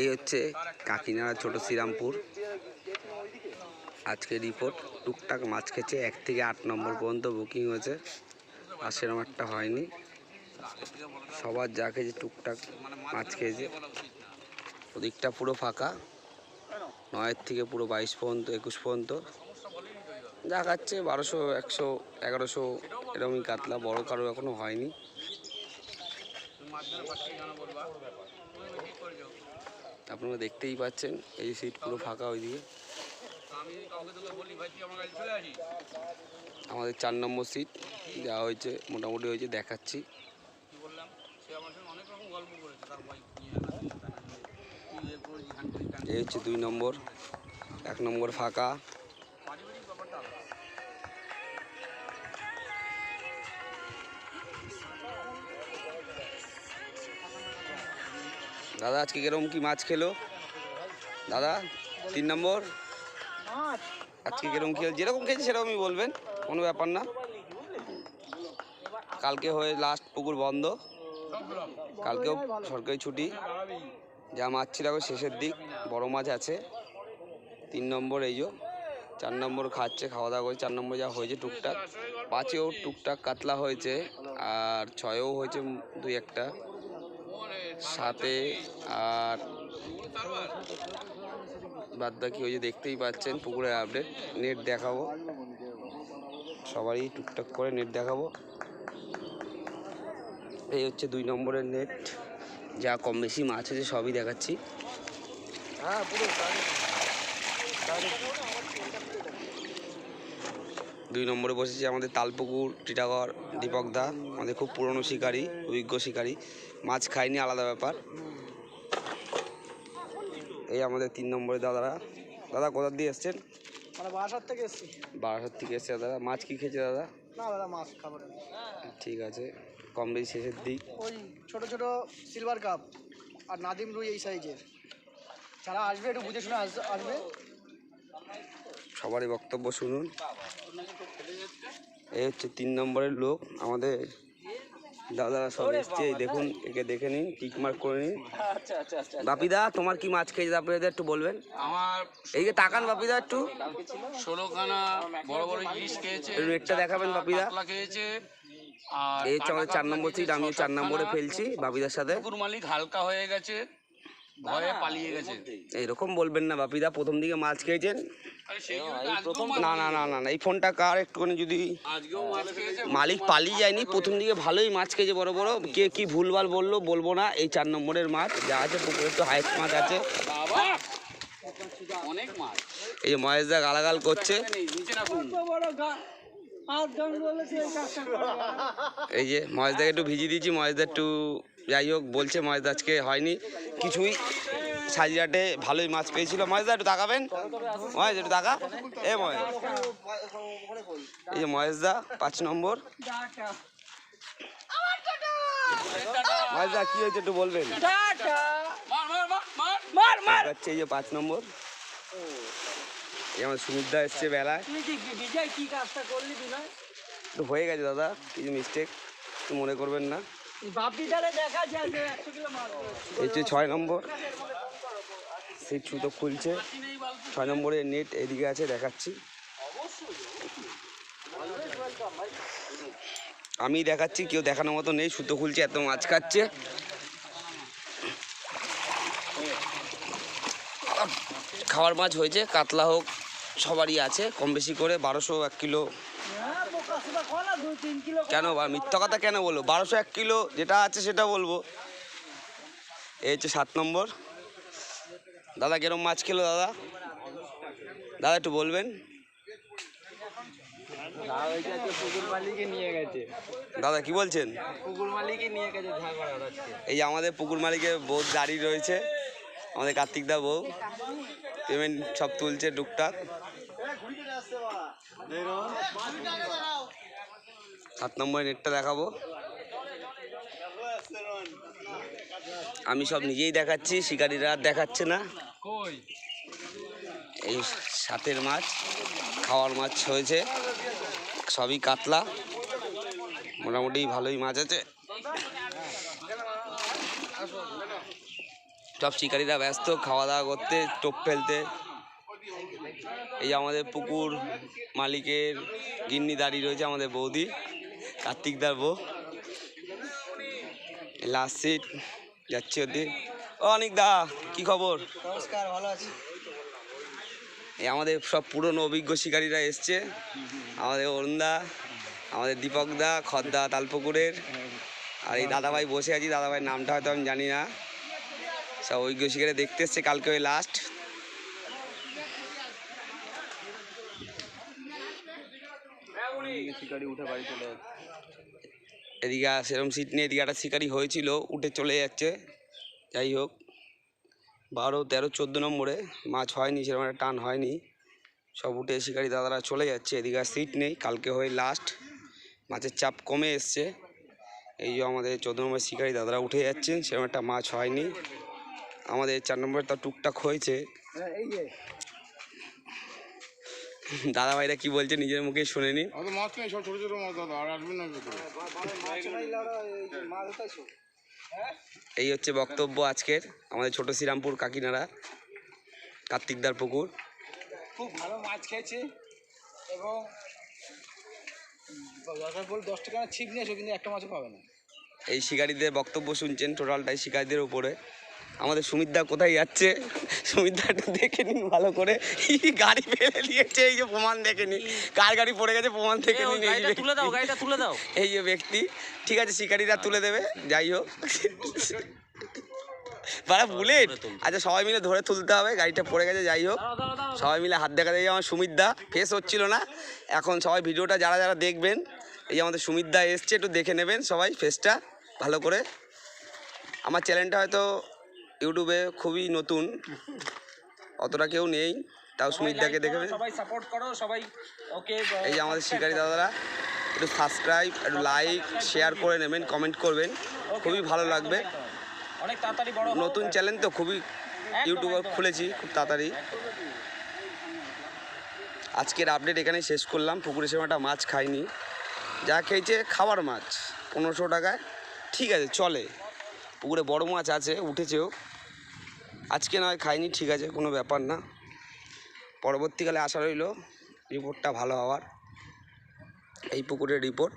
এই হচ্ছে কাকিনাড়া ছোট শ্রীরামপুর। আজকে রিপোর্ট টুকটাক মাছ খেয়েছে, এক থেকে আট নম্বর পর্যন্ত বুকিং হয়েছে। আর সেরকম একটা হয়নি। সবার যা খেয়েছে, টুকটাক মাছ খেয়েছে। ওদিকটা পুরো ফাঁকা। নয়ের থেকে পুরো বাইশ পর্যন্ত, একুশ পর্যন্ত। যা খাচ্ছে, বারোশো, একশো, এগারোশো, এরকমই কাতলা। বড় কারও এখনও হয়নি। আপনারা দেখতেই পাচ্ছেন, এই সিট পুরো ফাঁকা ওইদিকে। আমাদের চার নম্বর সিট যা হয়েছে, মোটামুটি হয়েছে, দেখাচ্ছি। এই হচ্ছে দুই নম্বর, এক নম্বর ফাঁকা। দাদা, আজকে কীরকম কি মাছ খেলো? দাদা, তিন নম্বর? আজকে কীরকম খেল যেরকম খেয়েছে সেরকমই বলবেন, কোনো ব্যাপার না। কালকে হয়ে লাস্ট পুকুর বন্ধ। কালকেও সরকারি ছুটি। যা মাছ ছিল এখন শেষের দিক, বড় মাছ আছে। তিন নম্বর এই যো, চার নম্বর খাচ্ছে, খাওয়া দাওয়া করে চার নম্বর যা হয়েছে টুকটাক, পাঁচেও টুকটাক কাতলা হয়েছে, আর ছয়েও হয়েছে দুই একটা। সাথে আর বাদ বাকি ওই যে দেখতেই পাচ্ছেন পুকুরের আপডেট নেট দেখাবো। সবারই টুকটাক করে নেট দেখাবো। এই হচ্ছে দুই নম্বরের নেট যা কম বেশি মাছ আছে সবই দেখাচ্ছি। দুই নম্বরে বসেছে আমাদের তালপুকুর টিটাগড় দীপক দা। আমাদের খুব পুরনো শিকারী অভিজ্ঞ শিকারী। মাছ খায়নি আলাদা ব্যাপার। এই আমাদের তিন নম্বরে দাদারা। দাদা কোথা দিয়ে এসছেন? মানে বাসার থেকে এসছি। বারাসাত থেকে এসছে দাদা। মাছ কি খেয়েছে দাদা? না দাদা মাছ খাবার ঠিক আছে। কম বেশি শেষের দিক। ওই ছোট ছোট সিলভার কাপ আর নাদিম রুই এই সাইজের যারা আসবে একটু বুঝে শুনে আস- আসবে। সবারই বক্তব্য শুনুন। এই হচ্ছে তিন নম্বরের লোক। আমাদের দাদারা সব এসছে। এই দেখুন একে দেখে নিন টিক মার্ক করে নিন। বাপিদা তোমার কি মাছ খেয়েছে? বাপিদা একটু বলবেন। আমার এই যে তাকান বাপিদা একটু। ষোলোখানা বড় বড় ইলিশ খেয়েছে একটু দেখাবেন বাপিদা। খেয়েছে এই হচ্ছে আমাদের চার নম্বর সিট আমিও চার নম্বরে ফেলছি বাপিদার সাথে। মালিক হালকা হয়ে গেছে। ভয়ে পালিয়ে গেছে। এইরকম বলবেন না বাপিদা প্রথম দিকে মাছ খেয়েছেন? তো না না না না না এই ফোনটা কার একটুখানি যদি খেয়েছে মালিক পালিয়ে যায়নি প্রথম দিকে ভালোই মাছ খেয়েছে বড় বড়। কে কি ভুলভাল বলল বলব না এই চার নম্বরের মাছ যা আছে পুকুরে একটু হাইট মাছ আছে। অনেক মাছ। এই যে মহেশদা গালাগাল করছে। এই যে মহেশ মহেশদাকে একটু ভিজিয়ে দিয়েছি মহেশদা একটু যাই হোক বলছে মহেশদা আজকে হয়নি। কিছুই সাজিরাটে ভালোই মাছ পেয়েছিল। মহেশদা একটু তাকাবেন? মহেশ একটু তাকা। এ মহেশ। এই যে মহেশদা পাঁচ নম্বর। মহেশদা কি হয়েছে একটু বলবেন? এই যে পাঁচ নম্বর। এই আমার সুমিতদা এসছে বেলায়। হয়ে গেছে দাদা কিছু মিস্টেক মনে করবেন না। যে এই হচ্ছে ছয় নম্বর, সেই ছুতো খুলছে। ছয় নম্বরের নেট এদিকে আছে, দেখাচ্ছি। আমি দেখাচ্ছি, কেউ দেখানোর মতো নেই সুতো খুলছে, এত মাছ খাচ্ছে। খাওয়ার মাছ হয়েছে, কাতলা হোক, সবারই আছে, কম বেশি করে বারোশো, এক কিলো কেন বা মিথ্যা কথা কেন বলব? বারোশো এক কিলো যেটা আছে সেটা বলব। এই হচ্ছে সাত নম্বর। দাদা, কিরম মাছ খেলো দাদা? দাদা, একটু বলবেন? দাদা, কি বলছেন? এই আমাদের পুকুর মালিকের বউ দাঁড়িয়ে রয়েছে। আমাদের কার্তিক দা বউ। পেমেন্ট সব তুলছে টুকটাক। সাত নম্বরের নেটটা দেখাবো। আমি সব নিজেই দেখাচ্ছি, শিকারীরা দেখাচ্ছে না। এই সাতের মাছ, খাওয়ার মাছ হয়েছে। সবই কাতলা। মোটামুটি ভালোই মাছ আছে। সব শিকারীরা ব্যস্ত খাওয়া দাওয়া করতে, টোপ ফেলতে। এই আমাদের পুকুর মালিকের গিন্নি দাঁড়িয়ে রয়েছে, আমাদের বৌদি। কার্তিকদার বউ। লাস্ট সিট যাচ্ছি ওদি ও অনিক দা কি খবর? নমস্কার ভালো আছি। এই আমাদের সব পুরনো অভিজ্ঞ শিকারীরা এসছে। আমাদের অরুণদা আমাদের দীপক দা খদ্দা তালপুকুরের। আর এই দাদাভাই বসে আছি দাদাভাইয়ের নামটা হয়তো আমি জানি না। সব অভিজ্ঞ শিকারে দেখতে এসছে কালকে ওই লাস্ট শিকারি উঠে বাড়ি চলে যাচ্ছে। এদিকে আর সেরকম সিট নেই এদিকে একটা শিকারি হয়েছিল উঠে চলে যাচ্ছে। যাই হোক বারো তেরো চোদ্দ নম্বরে মাছ হয়নি সেরকম একটা টান হয়নি। সব উঠে শিকারি দাদারা চলে যাচ্ছে এদিকে আর সিট নেই কালকে হয়ে লাস্ট মাছের চাপ কমে এসছে। এই যে আমাদের চোদ্দ নম্বর শিকারি দাদারা উঠে যাচ্ছেন সেরকম একটা মাছ হয়নি। আমাদের চার নম্বরে তার টুকটাক হয়েছে। হ্যাঁ, দাদা ভাইরা কি বলছে নিজের মুখে শুনে নিন। আমাদের মাছ নেই সব ছোট ছোট মাছ দাদা আর আসবে না এই হচ্ছে বক্তব্য আজকের আমাদের ছোট শ্রীরামপুর কাকিনাড়া কার্তিকদার পুকুর। খুব ভালো মাছ খেয়েছে এবং দরকার দশ টাকা ছিপ নিয়ে এসো কিন্তু একটা মাছও পাবে না। এই শিকারীদের বক্তব্য শুনছেন টোটালটাই শিকারীদের উপরে। আমাদের সুমিতদা কোথায় যাচ্ছে? সুমিতদা একটু দেখে নিন ভালো করে। গাড়ি ফেলে দিয়েছে এই যে প্রমাণ দেখে নিন। কার গাড়ি পড়ে গেছে প্রমাণ থেকে নিন এই যে তুলে দাও গাড়িটা তুলে দাও। এই যে ব্যক্তি। ঠিক আছে শিকারীরা তুলে দেবে যাই হোক। বাড়া বুলেট! আচ্ছা সবাই মিলে ধরে তুলতে হবে গাড়িটা পড়ে গেছে যাই হোক। সবাই মিলে হাত দেখা দিয়ে আমার সুমিতদা। ফেস হচ্ছিল না। এখন সবাই ভিডিওটা যারা যারা দেখবেন এই যে আমাদের সুমিতদা এসছে একটু দেখে নেবেন সবাই ফেসটা ভালো করে। আমার চ্যানেলটা হয়তো ইউটিউবে খুবই নতুন। অতটা কেউ নেই তাও সুমিতদাকে দেখে নেবেন। সবাই সাপোর্ট করো সবাই ওকে এই যে আমাদের শিকারী দাদারা একটু সাবস্ক্রাইব একটু লাইক শেয়ার করে নেবেন কমেন্ট করবেন। খুবই ভালো লাগবে। অনেক তাড়াতাড়ি বড় নতুন চ্যানেল তো খুবই ইউটিউবে খুলেছি খুব তাড়াতাড়ি। আজকের আপডেট এখানে শেষ করলাম। পুকুরে একটা মাছ খাইনি। যা খেয়েছে খাওয়ার মাছ পনেরোশো টাকায়। ঠিক আছে চলে। পুকুরে বড় মাছ আছে উঠেছেও আজকে নয়, খাইনি, ঠিক আছে, কোনো ব্যাপার না। পরবর্তীকালে আশা রইল রিপোর্টটা ভালো হওয়ার। এই পুকুরের রিপোর্ট